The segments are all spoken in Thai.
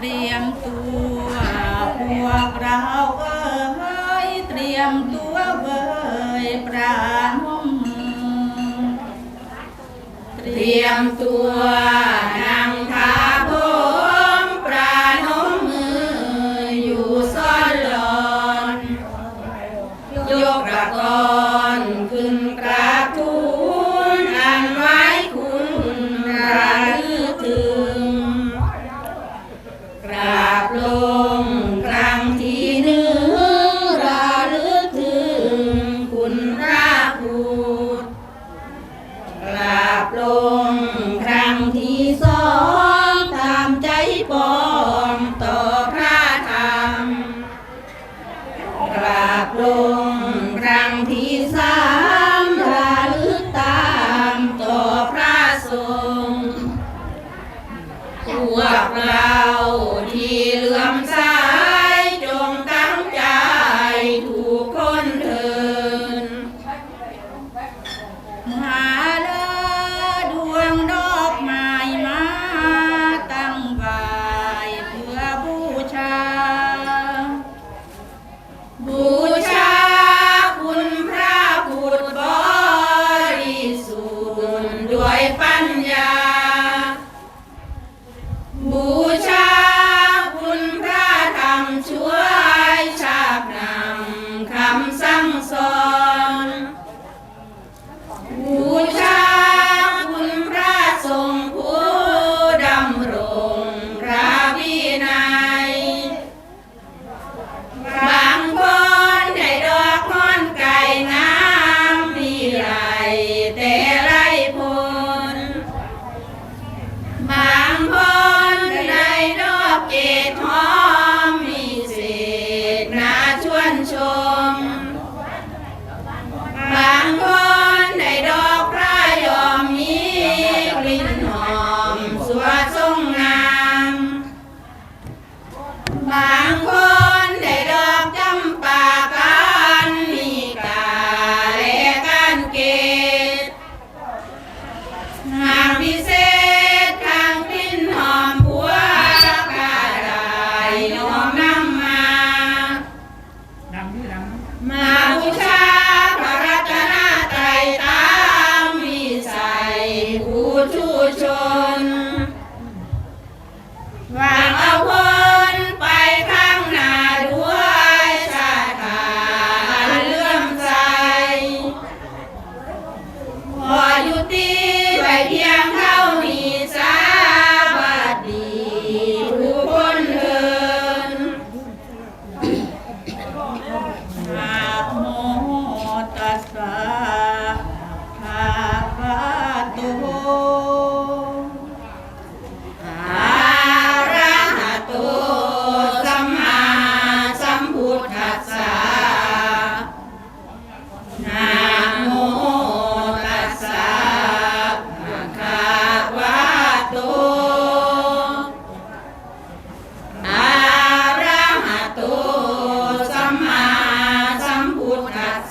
เตรียมตัวพวกเราเอ้ยเตรียมตัวเว้ยปราณมเตรียมตัว พระพุดกราบลงครั้งที่สองตามใจปองต่อพระธรรมกราบลงครั้งที่สามระลึกตามต่อพระสงฆ์พวกเรา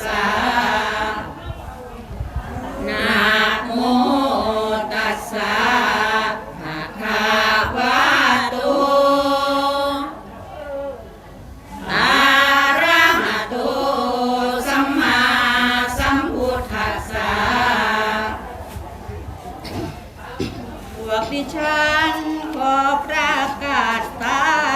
สะนะโมตัสสะภะคะวะโตอะระหะโตสัมมาสัมพุทธัสสะพวกดิฉันขอประกาศตา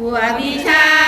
กลัววิชา